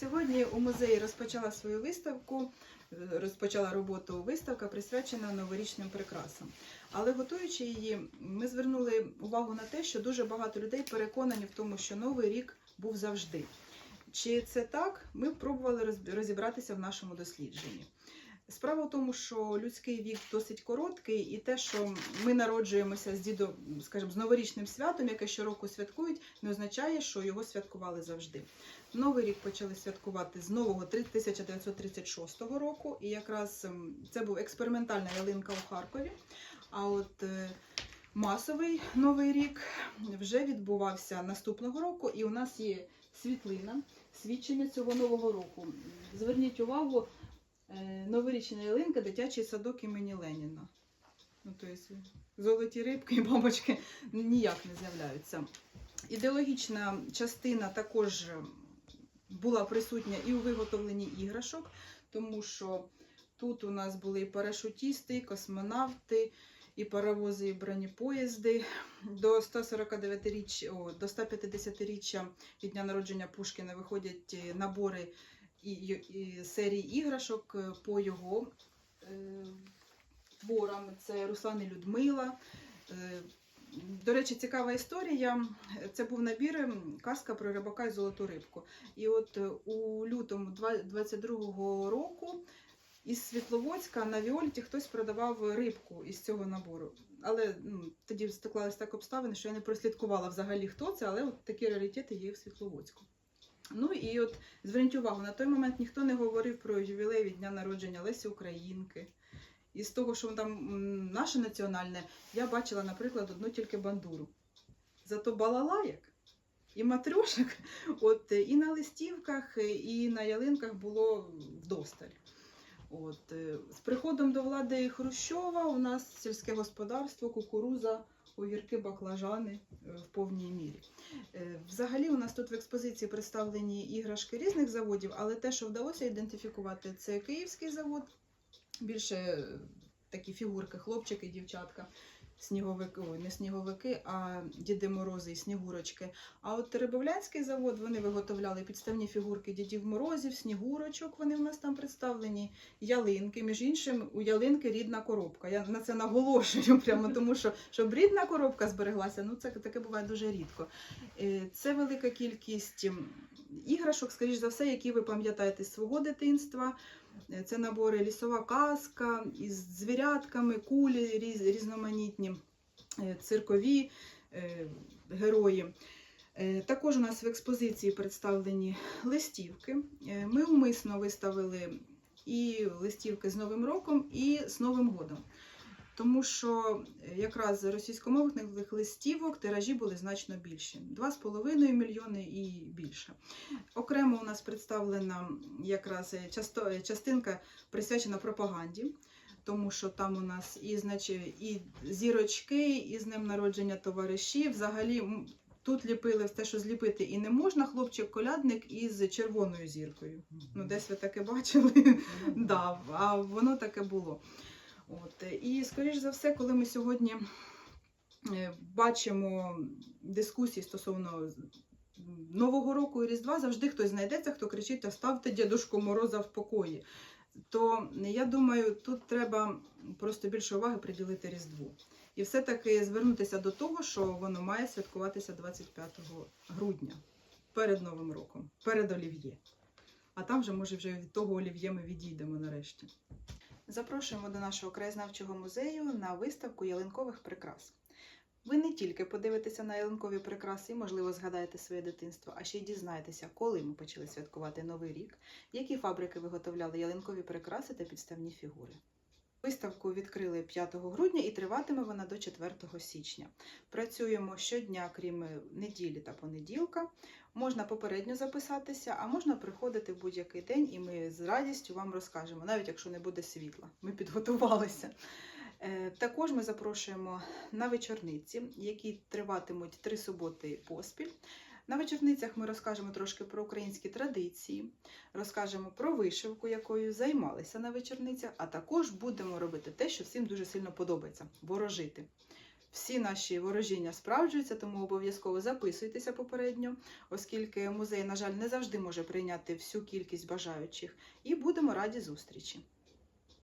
Сьогодні у музеї розпочала свою виставку, е, розпочала роботу виставка, присвячена новорічним прикрасам. Але готуючи її, ми звернули увагу на те, що дуже багато людей переконані в тому, що новий рік був завжди. Чи це так? Ми пробували розібратися в нашому дослідженні. Справа в тому, що людський вік досить короткий, і те, що ми народжуємося з дідом, скажімо, з новорічним святом, яке щороку святкують, не означає, що його святкували завжди. Новий рік почали святкувати з нового 1936 року, і якраз ем, це був експериментальна ялинка у Харкові. А от е, масовий новий рік вже відбувався наступного року, і у нас є світлина, свідчення цього нового року. Зверніть увагу, новорічна ялинка, дитячий садок імені Леніна. Ну, тобто, золоті рибки і бабочки ніяк не з'являються. Ідеологічна частина також була присутня і у виготовленні іграшок, тому що тут у нас були і парашутісти, і космонавти, і паровози, і бронепоїзди. До 149-річ, о, до 150-річчя від дня народження Пушкіна виходять е, набори серії іграшок е, по його е, творам. Це Руслан і Людмила. Е, до речі, цікава історія. Це був набір казка про рибака і золоту рибку. І от у лютому 22-го року із Світловодська на Віольті хтось продавав рибку із цього набору. Але ну, тоді стиклалися так обставини, що я не прослідкувала взагалі, хто це, але от такі раритети є в Світловодську. Ну і от зверніть увагу, на той момент ніхто не говорив про ювілей від дня народження Лесі Українки. І з того, що там наше національне, я бачила, наприклад, одну тільки бандуру. Зато балалаєк і матрьошок, от і на листівках, і на ялинках було вдосталь. От, е, з приходом до влади Хрущова у нас сільське господарство, кукуруза, огірки, баклажани е, в повній мірі. Е, Взагалі, у нас тут в експозиції представлені іграшки різних заводів, але те, що вдалося ідентифікувати, це київський завод, більше е, такі фігурки, хлопчики, дівчатка. Сніговики, ой, не сніговики, а Діди Морози і Снігурочки. А от Теребовлянський завод вони виготовляли підставні фігурки Дідів Морозів, Снігурочок. Вони в нас там представлені, ялинки. Між іншим, у ялинки рідна коробка. Я на це наголошую, прямо тому що щоб рідна коробка збереглася, ну це таке буває дуже рідко. Е, Це велика кількість іграшок, скоріш за все, які ви пам'ятаєте з свого дитинства. Е, Це набори лісова казка із звірятками, кулі різ- різноманітні, е, циркові е, герої. Також у нас в експозиції представлені листівки. Ми умисно виставили і листівки з Новим роком, і з Новим годом. Тому що е, якраз російськомовних листівок тиражі були значно більші 2,5 мільйони і більше. Окремо у нас представлена якраз е, е, частинка присвячена пропаганді, тому що там у нас і, значить, і зірочки, і з ним народження товариші. Взагалі тут ліпили те, що зліпити і не можна. Хлопчик-колядник із червоною зіркою. Ну, десь ви таке бачили. Да, а воно таке було. От. е, І, скоріш за все, коли ми сьогодні е, бачимо дискусії стосовно Нового року і Різдва, завжди хтось знайдеться, хто кричить, оставте дідушку Мороза в покої. То я думаю, тут треба просто більше уваги приділити Різдву. І все-таки звернутися до того, що воно має святкуватися 25 грудня перед Новим роком, перед Олів'є. А там вже, може, вже від того Олів'є ми відійдемо нарешті. Запрошуємо до нашого краєзнавчого музею на виставку ялинкових прикрас. Ви не тільки подивитеся на ялинкові прикраси і, можливо, згадаєте своє дитинство, а ще й дізнаєтеся, коли ми почали святкувати Новий рік, які фабрики виготовляли ялинкові прикраси та підставні фігури. Виставку відкрили 5 грудня і триватиме вона до 4 січня. Працюємо щодня, крім неділі та понеділка. Можна попередньо записатися, а можна приходити в будь-який день, і ми з радістю вам розкажемо, навіть якщо не буде світла. Ми підготувалися. Е, Також ми запрошуємо на вечорниці, які триватимуть три суботи поспіль. На вечорницях ми розкажемо трошки про українські традиції, розкажемо про вишивку, якою займалися на вечорницях, а також будемо робити те, що всім дуже сильно подобається ворожити. всі наші ворожіння справджуються, тому обов'язково записуйтеся попередньо, оскільки музей, на жаль, не завжди може прийняти всю кількість бажаючих. І будемо раді зустрічі.